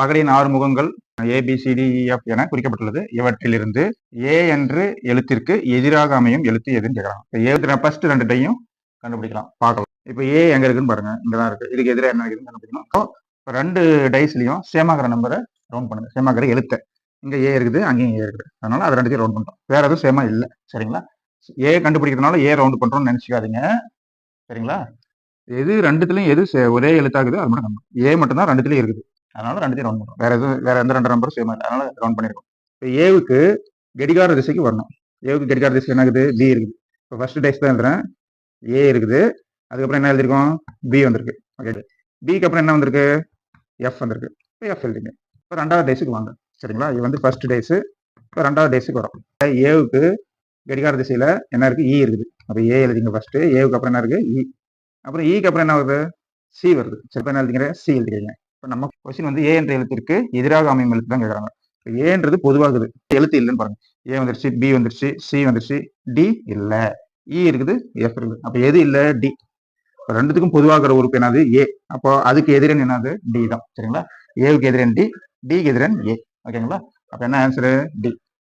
பகலின் ஆறு முகங்கள் ஏபிசிடிஎஃப் e, என குறிக்கப்பட்டுள்ளது. இவற்றிலிருந்து ஏ என்று எழுத்திற்கு எதிராக அமையும் எழுத்து எதுன்னு கேட்கலாம். ஏ ஃபர்ஸ்ட் ரெண்டு டையும் கண்டுபிடிக்கலாம். பார்க்கலாம். இப்போ ஏ எங்க இருக்குன்னு பாருங்க. இங்கதான் இருக்கு. இதுக்கு எதிராக என்ன இருக்குன்னு கண்டுபிடிக்கணும். இப்போ இப்போ ரெண்டு டைஸ்லயும் சேமாகிற நம்பரை ரவுண்ட் பண்ணுங்க. சேமாகிற எழுத்தை. இங்க ஏ இருக்குது அங்கேயும் ஏ இருக்குது. அதனால அது ரெண்டுத்தையும் ரவுண்ட் பண்றோம் வேற எதுவும் சேமா இல்லை. சரிங்களா? ஏ கண்டுபிடிக்கிறதுனால ஏ ரவுண்ட் பண்றோம்னு நினைச்சுக்காதீங்க. சரிங்களா? எது ரெண்டுத்துலயும் எது ஒரே எழுத்தாகுது அது மட்டும் ஏ மட்டும் தான் ரெண்டுத்துலயும் இருக்குது. அதனால ரெண்டுத்தையும் ரவுண்ட் பண்ணுவோம். வேற எதுவும் வேற எந்த ரெண்டு நம்பரும் சேமா இல்லை. அதனால ரவுண்ட் பண்ணிருக்கோம். இப்போ ஏவுக்கு கடிகார திசைக்கு வரணும். ஏவுக்கு கடிகார திசை என்ன இருக்குது பி இருக்குது. இப்போ ஃபர்ஸ்ட் டைஸ் தான் எழுதுறேன். ஏ இருக்குது. அதுக்கப்புறம் என்ன எழுதிருக்கோம்? பி வந்திருக்கு. ஓகே பிக்கு அப்புறம் என்ன வந்திருக்கு? எஃப் வந்திருக்கு. இப்போ எஃப் எழுதிங்க. இப்போ ரெண்டாவது டேஸுக்கு வாங்க. சரிங்களா? இது வந்து ஃபர்ஸ்ட் டேஸு இப்போ ரெண்டாவது டேஸுக்கு வரும். ஏவுக்கு கடிகார திசையில் என்ன இருக்கு? இ இருக்குது. அப்போ ஏ எழுதிங்க ஃபர்ஸ்ட்டு ஏவுக்கு அப்புறம் என்ன இருக்கு? இ அப்புறம் e இக்கு அப்புறம் என்ன வருது? சி வருது. சரி என்ன எழுதிங்கிற சி எழுதிக்கிறீங்க. இப்போ நம்ம கொஸ்டின் வந்து ஏ என்ற எழுத்திற்கு எதிராக அமையும் எழுத்து தான் கேட்குறாங்க. இப்போ ஏன்றது பொதுவாகுது. எழுத்து இல்லைன்னு பாருங்க. ஏ வந்துருச்சு பி வந்துருச்சு சி வந்துருச்சு டி இல்லை. இ e இருக்குது எஃப் இருக்குது. அப்போ எது இல்லை? டி ரெண்டுத்துக்கும் பொதுவாகிற உறுப்பு என்னது? ஏ அப்போ அதுக்கு எதிரன் என்னது? டி தான். சரிங்களா? ஏவுக்கு எதிரன் டி டிக்கு எதிரன் ஏ ஓகேங்களா அப்போ என்ன ஆன்சரு டி